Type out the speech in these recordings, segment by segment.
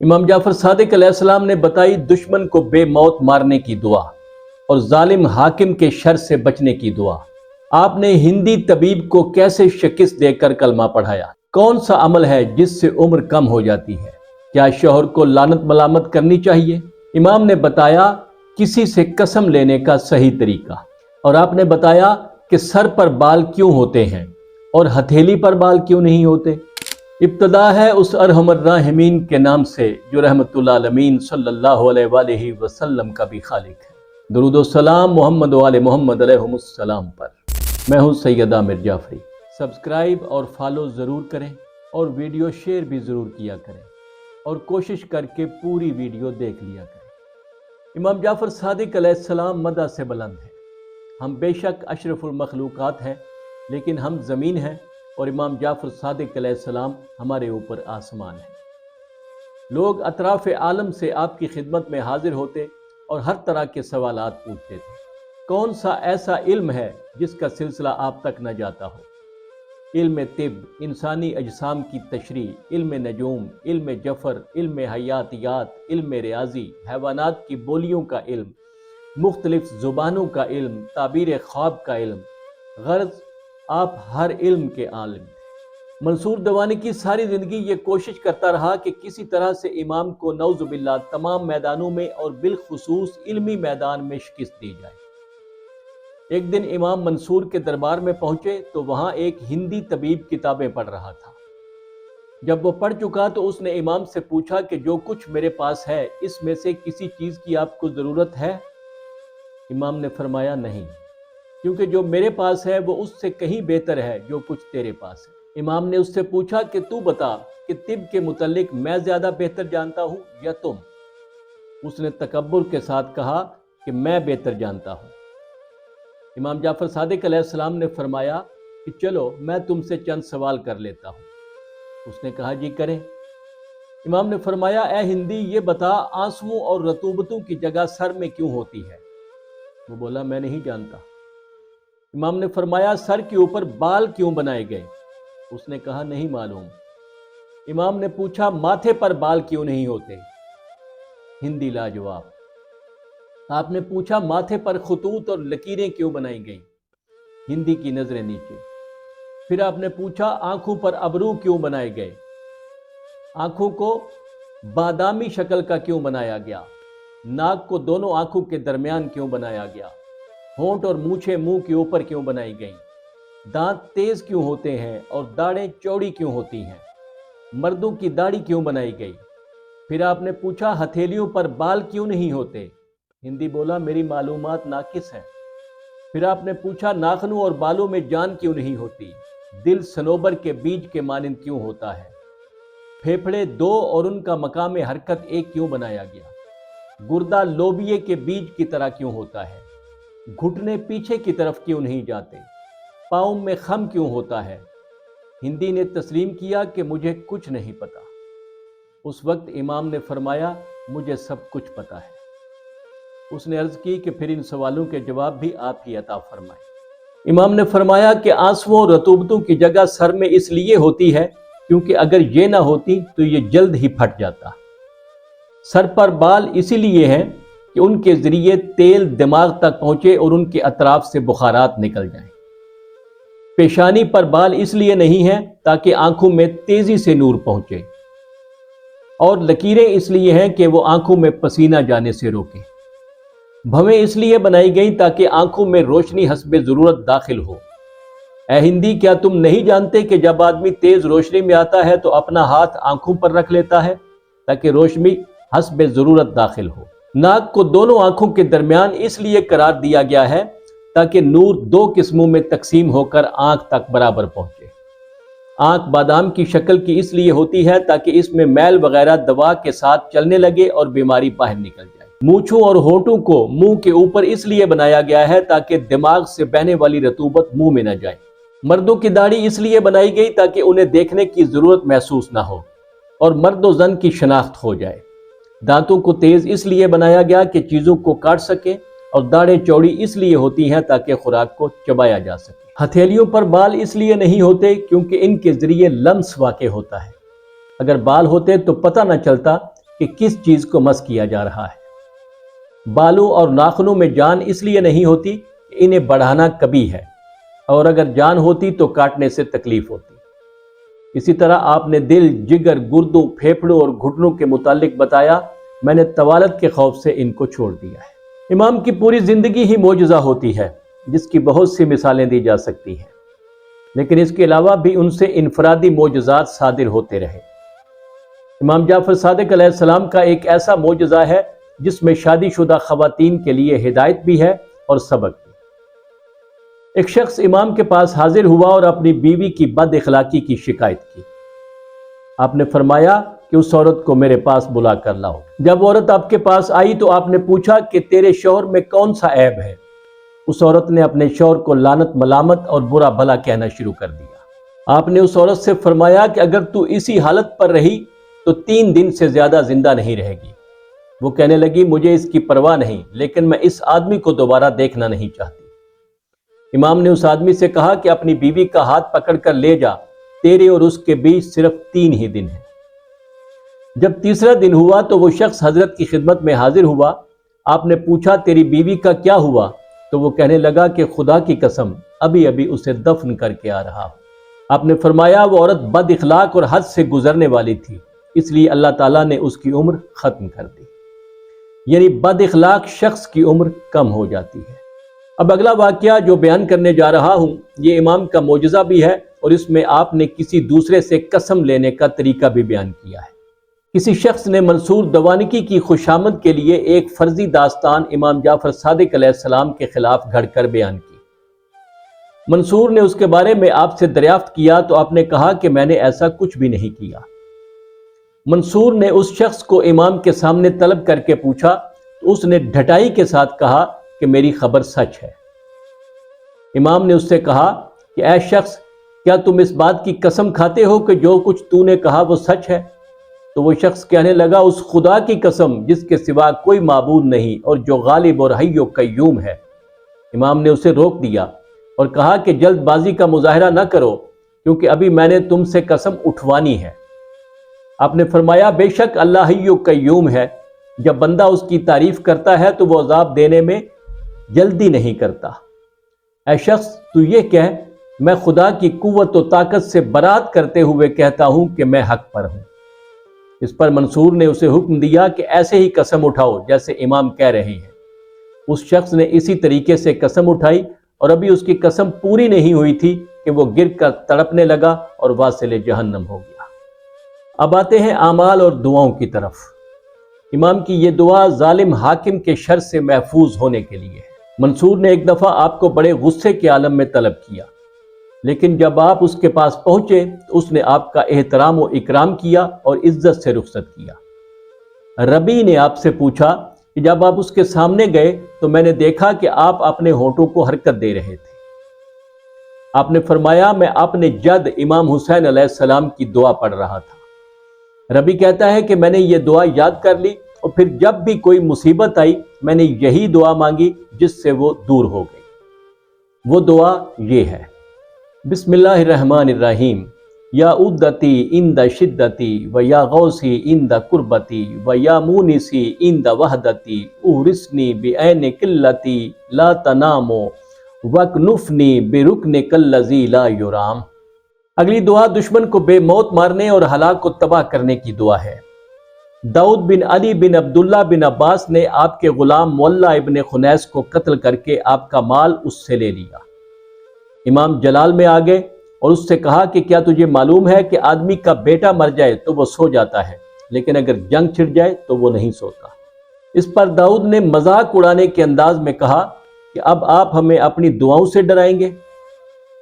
امام جعفر صادق علیہ السلام نے بتائی دشمن کو بے موت مارنے کی دعا اور ظالم حاکم کے شر سے بچنے کی دعا۔ آپ نے ہندی طبیب کو کیسے شکست دے کر کلمہ پڑھایا؟ کون سا عمل ہے جس سے عمر کم ہو جاتی ہے؟ کیا شوہر کو لانت ملامت کرنی چاہیے؟ امام نے بتایا کسی سے قسم لینے کا صحیح طریقہ۔ اور آپ نے بتایا کہ سر پر بال کیوں ہوتے ہیں اور ہتھیلی پر بال کیوں نہیں ہوتے؟ ابتدا ہے اس ارحم الراحمین کے نام سے، جو رحمت اللہ علمین صلی اللہ علیہ وآلہ وسلم کا بھی خالق ہے۔ درود و سلام محمد وآل محمد علیہ السلام پر۔ میں ہوں سید عامر جعفری۔ سبسکرائب اور فالو ضرور کریں اور ویڈیو شیئر بھی ضرور کیا کریں۔ اور کوشش کر کے پوری ویڈیو دیکھ لیا کریں۔ امام جعفر صادق علیہ السلام مدہ سے بلند ہے ہم بے شک اشرف المخلوقات ہیں، لیکن ہم زمین ہیں۔ اور امام جعفر صادق علیہ السلام ہمارے اوپر آسمان ہیں۔ لوگ اطراف عالم سے آپ کی خدمت میں حاضر ہوتے اور ہر طرح کے سوالات پوچھتے تھے۔ کون سا ایسا علم ہے جس کا سلسلہ آپ تک نہ جاتا ہو؟ علم طب، انسانی اجسام کی تشریح، علم نجوم، علم جفر، علم حیاتیات، علم ریاضی، حیوانات کی بولیوں کا علم، مختلف زبانوں کا علم، تعبیر خواب کا علم، غرض آپ ہر علم کے عالم تھے منصور دوانی کی ساری زندگی یہ کوشش کرتا رہا کہ کسی طرح سے امام کو نوز باللہ تمام میدانوں میں اور بالخصوص علمی میدان میں شکست دی جائے۔ ایک دن امام منصور کے دربار میں پہنچے تو وہاں ایک ہندی طبیب کتابیں پڑھ رہا تھا۔ جب وہ پڑھ چکا تو اس نے امام سے پوچھا کہ جو کچھ میرے پاس ہے، اس میں سے کسی چیز کی آپ کو ضرورت ہے؟ امام نے فرمایا، نہیں۔ کیونکہ جو میرے پاس ہے وہ اس سے کہیں بہتر ہے جو کچھ تیرے پاس ہے۔ امام نے اس سے پوچھا کہ تو بتا کہ طب کے متعلق میں زیادہ بہتر جانتا ہوں یا تم؟ اس نے تکبر کے ساتھ کہا کہ میں بہتر جانتا ہوں۔ امام جعفر صادق علیہ السلام نے فرمایا کہ چلو میں تم سے چند سوال کر لیتا ہوں۔ اس نے کہا جی کریں۔ امام نے فرمایا اے ہندی یہ بتا آنسوؤں اور رتوبتوں کی جگہ سر میں کیوں ہوتی ہے؟ وہ بولا میں نہیں جانتا۔ امام نے فرمایا، سر کے اوپر بال کیوں بنائے گئے؟ اس نے کہا، نہیں معلوم۔ امام نے پوچھا، ماتھے پر بال کیوں نہیں ہوتے؟ ہندی لاجواب۔ آپ نے پوچھا، ماتھے پر خطوط اور لکیریں کیوں بنائی گئیں؟ ہندی کی نظریں نیچے۔ پھر آپ نے پوچھا، آنکھوں پر ابرو کیوں بنائے گئے؟ آنکھوں کو بادامی شکل کا کیوں بنایا گیا؟ ناک کو دونوں آنکھوں کے درمیان کیوں بنایا گیا؟ ہونٹ اور مونچھیں منہ کے اوپر کیوں بنائی گئیں؟ دانت تیز کیوں ہوتے ہیں اور داڑیں چوڑی کیوں ہوتی ہیں؟ مردوں کی داڑھی کیوں بنائی گئی؟ پھر آپ نے پوچھا، ہتھیلیوں پر بال کیوں نہیں ہوتے؟ ہندی بولا، میری معلومات ناقص ہیں۔ پھر آپ نے پوچھا، ناخنوں اور بالوں میں جان کیوں نہیں ہوتی؟ دل سنوبر کے بیج کے مانند کیوں ہوتا ہے؟ پھیپھڑے دو اور ان کا مقام حرکت ایک کیوں بنایا گیا؟ گردہ لوبیے کے بیج کی طرح کیوں ہوتا ہے؟ گھٹنے پیچھے کی طرف کیوں نہیں جاتے؟ پاؤں میں خم کیوں ہوتا ہے؟ ہندی نے تسلیم کیا کہ مجھے کچھ نہیں پتا۔ اس وقت امام نے فرمایا، مجھے سب کچھ پتا ہے۔ اس نے عرض کی کہ پھر ان سوالوں کے جواب بھی آپ ہی عطا فرمائے امام نے فرمایا کہ آنسووں رتوبتوں کی جگہ سر میں اس لیے ہوتی ہے کیونکہ اگر یہ نہ ہوتی تو یہ جلد ہی پھٹ جاتا۔ سر پر بال اسی لیے ہیں کہ ان کے ذریعے تیل دماغ تک پہنچے اور ان کے اطراف سے بخارات نکل جائیں۔ پیشانی پر بال اس لیے نہیں ہیں تاکہ آنکھوں میں تیزی سے نور پہنچے۔ اور لکیریں اس لیے ہیں کہ وہ آنکھوں میں پسینہ جانے سے روکیں۔ بھویں اس لیے بنائی گئیں تاکہ آنکھوں میں روشنی حسب ضرورت داخل ہو۔ اے ہندی، کیا تم نہیں جانتے کہ جب آدمی تیز روشنی میں آتا ہے تو اپنا ہاتھ آنکھوں پر رکھ لیتا ہے تاکہ روشنی حسب ضرورت داخل ہو؟ ناک کو دونوں آنکھوں کے درمیان اس لیے قرار دیا گیا ہے تاکہ نور دو قسموں میں تقسیم ہو کر آنکھ تک برابر پہنچے۔ آنکھ بادام کی شکل کی اس لیے ہوتی ہے تاکہ اس میں میل وغیرہ دوا کے ساتھ چلنے لگے اور بیماری باہر نکل جائے۔ مونچھوں اور ہونٹوں کو منہ کے اوپر اس لیے بنایا گیا ہے تاکہ دماغ سے بہنے والی رتوبت منہ میں نہ جائے۔ مردوں کی داڑھی اس لیے بنائی گئی تاکہ انہیں دیکھنے کی ضرورت محسوس نہ ہو اور مرد و زن کی شناخت ہو جائے۔ دانتوں کو تیز اس لیے بنایا گیا کہ چیزوں کو کاٹ سکے اور داڑیں چوڑی اس لیے ہوتی ہیں تاکہ خوراک کو چبایا جا سکے۔ ہتھیلیوں پر بال اس لیے نہیں ہوتے کیونکہ ان کے ذریعے لمس واقع ہوتا ہے۔ اگر بال ہوتے تو پتہ نہ چلتا کہ کس چیز کو مس کیا جا رہا ہے۔ بالوں اور ناخنوں میں جان اس لیے نہیں ہوتی کہ انہیں بڑھانا کبھی ہے۔ اور اگر جان ہوتی تو کاٹنے سے تکلیف ہوتی۔ اسی طرح آپ نے دل، جگر، گردوں پھیپڑوں اور گھٹنوں کے متعلق بتایا، میں نے طوالت کے خوف سے ان کو چھوڑ دیا ہے۔ امام کی پوری زندگی ہی معجزہ ہوتی ہے، جس کی بہت سی مثالیں دی جا سکتی ہیں۔ لیکن اس کے علاوہ بھی ان سے انفرادی معجزات صادر ہوتے رہے۔ امام جعفر صادق علیہ السلام کا ایک ایسا معجزہ ہے، جس میں شادی شدہ خواتین کے لیے ہدایت بھی ہے اور سبق بھی۔ ایک شخص امام کے پاس حاضر ہوا اور اپنی بیوی کی بد اخلاقی کی شکایت کی۔ آپ نے فرمایا کہ اس عورت کو میرے پاس بلا کر لاؤ۔ جب عورت آپ کے پاس آئی تو آپ نے پوچھا کہ تیرے شوہر میں کون سا عیب ہے۔ اس عورت نے اپنے شوہر کو لانت ملامت اور برا بھلا کہنا شروع کر دیا۔ آپ نے اس عورت سے فرمایا کہ اگر تو اسی حالت پر رہی تو تین دن سے زیادہ زندہ نہیں رہے گی۔ وہ کہنے لگی، مجھے اس کی پرواہ نہیں، لیکن میں اس آدمی کو دوبارہ دیکھنا نہیں چاہتی۔ امام نے اس آدمی سے کہا کہ اپنی بیوی کا ہاتھ پکڑ کر لے جا، تیرے اور اس کے بیچ صرف تین ہی دن ہیں۔ جب تیسرا دن ہوا تو وہ شخص حضرت کی خدمت میں حاضر ہوا۔ آپ نے پوچھا، تیری بیوی کا کیا ہوا؟ تو وہ کہنے لگا کہ خدا کی قسم، ابھی ابھی اسے دفن کر کے آ رہا ہوں۔ آپ نے فرمایا، وہ عورت بد اخلاق اور حد سے گزرنے والی تھی، اس لیے اللہ تعالیٰ نے اس کی عمر ختم کر دی۔ یعنی بد اخلاق شخص کی عمر کم ہو جاتی ہے۔ اب اگلا واقعہ جو بیان کرنے جا رہا ہوں، یہ امام کا معجزہ بھی ہے اور اس میں آپ نے کسی دوسرے سے قسم لینے کا طریقہ بھی بیان کیا ہے۔ کسی شخص نے منصور دوانکی کی خوشامد کے لیے ایک فرضی داستان امام جعفر صادق علیہ السلام کے خلاف گھڑ کر بیان کی۔ منصور نے اس کے بارے میں آپ سے دریافت کیا تو آپ نے کہا کہ میں نے ایسا کچھ بھی نہیں کیا۔ منصور نے اس شخص کو امام کے سامنے طلب کر کے پوچھا تو اس نے ڈھٹائی کے ساتھ کہا کہ میری خبر سچ ہے۔ امام نے اس سے کہا کہ اے شخص، کیا تم اس بات کی قسم کھاتے ہو کہ جو کچھ تو نے کہا وہ سچ ہے؟ تو وہ شخص کہنے لگا، اس خدا کی قسم، جس کے سوا کوئی معبود نہیں اور جو غالب اور حی و قیوم ہے۔ امام نے اسے روک دیا اور کہا کہ جلد بازی کا مظاہرہ نہ کرو، کیونکہ ابھی میں نے تم سے قسم اٹھوانی ہے۔ آپ نے فرمایا، بے شک اللہ حی و قیوم ہے۔ جب بندہ اس کی تعریف کرتا ہے تو وہ عذاب دینے میں جلدی نہیں کرتا۔ اے شخص، تو یہ کہہ، میں خدا کی قوت و طاقت سے برات کرتے ہوئے کہتا ہوں کہ میں حق پر ہوں۔ اس پر منصور نے اسے حکم دیا کہ ایسے ہی قسم اٹھاؤ جیسے امام کہہ رہے ہیں۔ اس شخص نے اسی طریقے سے قسم اٹھائی اور ابھی اس کی قسم پوری نہیں ہوئی تھی کہ وہ گر کر تڑپنے لگا اور واصل جہنم ہو گیا۔ اب آتے ہیں اعمال اور دعاؤں کی طرف۔ امام کی یہ دعا ظالم حاکم کے شر سے محفوظ ہونے کے لیے ہے۔ منصور نے ایک دفعہ آپ کو بڑے غصے کے عالم میں طلب کیا، لیکن جب آپ اس کے پاس پہنچے تو اس نے آپ کا احترام و اکرام کیا اور عزت سے رخصت کیا۔ ربی نے آپ سے پوچھا کہ جب آپ اس کے سامنے گئے تو میں نے دیکھا کہ آپ اپنے ہونٹوں کو حرکت دے رہے تھے۔ آپ نے فرمایا، میں اپنے جد امام حسین علیہ السلام کی دعا پڑھ رہا تھا۔ ربی کہتا ہے کہ میں نے یہ دعا یاد کر لی اور پھر جب بھی کوئی مصیبت آئی، میں نے یہی دعا مانگی جس سے وہ دور ہو گئی۔ وہ دعا یہ ہے، بسم اللہ الرحمن الرحیم، یا ادتی ان دا شدتی و یا غوثی ان دا قربتی و یا مونسی ان دا وحدتی اورسنی بی قلتی لا تنامو وکنفنی بے رکن کلزی لا یرام۔ اگلی دعا دشمن کو بے موت مارنے اور ہلاک کو تباہ کرنے کی دعا ہے۔ داؤد بن علی بن عبداللہ بن عباس نے آپ کے غلام مولا ابن خنیس کو قتل کر کے آپ کا مال اس سے لے لیا۔ امام جلال میں آگے اور اس سے کہا کہ کیا تجھے معلوم ہے کہ آدمی کا بیٹا مر جائے تو وہ سو جاتا ہے، لیکن اگر جنگ چھڑ جائے تو وہ نہیں سوتا۔ اس پر داؤد نے مذاق اڑانے کے انداز میں کہا کہ اب آپ ہمیں اپنی دعاؤں سے ڈرائیں گے۔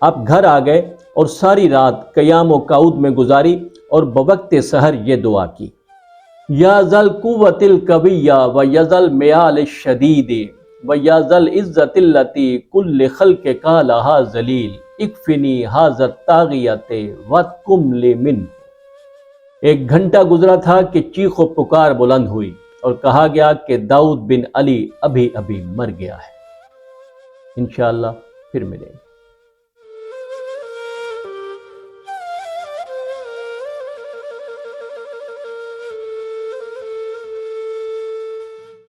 آپ گھر آ گئے اور ساری رات قیام و قعود میں گزاری اور بوقت سحر یہ دعا کی۔ یا ذل قوت القویہ و یزل میال شدید و یزل عزت اللتی کل خلق کا لہا ذلیل اکفنی حاضر تاغیت وت کم من ایک گھنٹہ گزرا تھا کہ چیخ و پکار بلند ہوئی اور کہا گیا کہ داؤد بن علی ابھی ابھی مر گیا ہے۔ انشاءاللہ پھر ملیں گے۔